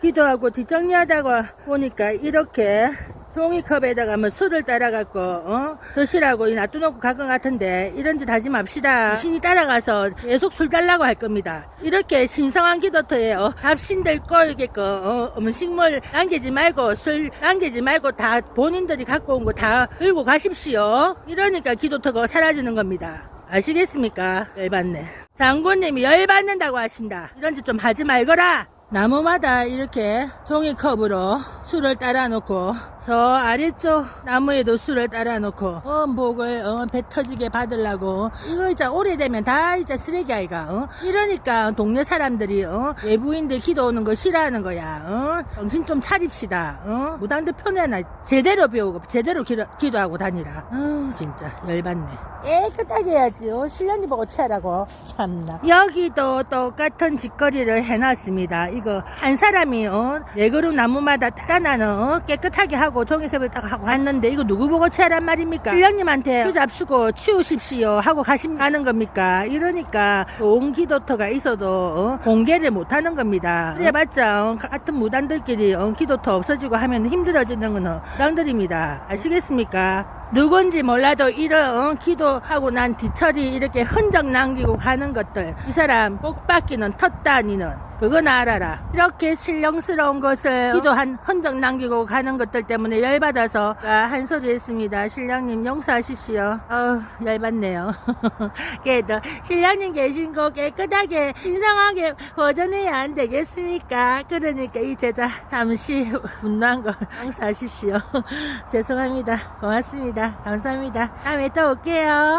기도하고 뒷정리하다가 보니까 이렇게 종이컵에다가 뭐 술을 따라갖고 어? 드시라고 놔두놓고 갈 것 같은데 이런 짓 하지 맙시다. 신이 따라가서 계속 술 달라고 할 겁니다. 이렇게 신성한 기도터에 어, 합신들 꼬이게끔 어, 음식물 남기지 말고 술 남기지 말고 다 본인들이 갖고 온 거 다 들고 가십시오. 이러니까 기도터가 사라지는 겁니다. 아시겠습니까? 열받네. 장군님이 열받는다고 하신다. 이런 짓 좀 하지 말거라 나무마다 이렇게 종이컵으로 술을 따라 놓고 저 아래쪽 나무에도 술을 따라 놓고 원복을 어, 배 터지게 받으려고 이거 진짜 오래되면 다 진짜 쓰레기 아이가 어? 이러니까 동네 사람들이 어? 외부인들 기도 오는 거 싫어하는 거야 어? 정신 좀 차립시다 어? 무당들 편에나 제대로 배우고 제대로 기도, 기도하고 다니라 어, 진짜 열받네 깨끗하게 해야지 어? 신랑이 보고 취하라고 참나 여기도 똑같은 짓거리를 해놨습니다 이거 한 사람이 어? 네 그룹 나무마다 따라나는 어? 깨끗하게 하고 종이컵을 딱 하고 왔는데 이거 누구 보고 취하란 말입니까 신랑님한테 수 잡수고 치우십시오 하고 가시는 겁니까 이러니까 온 기도터가 있어도 어? 공개를 못하는 겁니다 그래봤자 어? 같은 무단들끼리 어? 기도터 없어지고 하면 힘들어지는 건 무당들입니다 아시겠습니까 누군지 몰라도 이런 어, 기도하고 난 뒤처리 이렇게 흔적 남기고 가는 것들. 이 사람 복 받기는 텄다니는. 그건 알아라. 이렇게 신령스러운 것을 기도한 흔적 남기고 가는 것들 때문에 열받아서 한 소리 했습니다. 신랑님 용서하십시오. 어 열받네요. 그래도 신랑님 계신 거 깨끗하게 신성하게 보존해야 안 되겠습니까? 그러니까 이 제자 잠시 분노한 거 용서하십시오. 죄송합니다. 고맙습니다 감사합니다. 다음에 또 올게요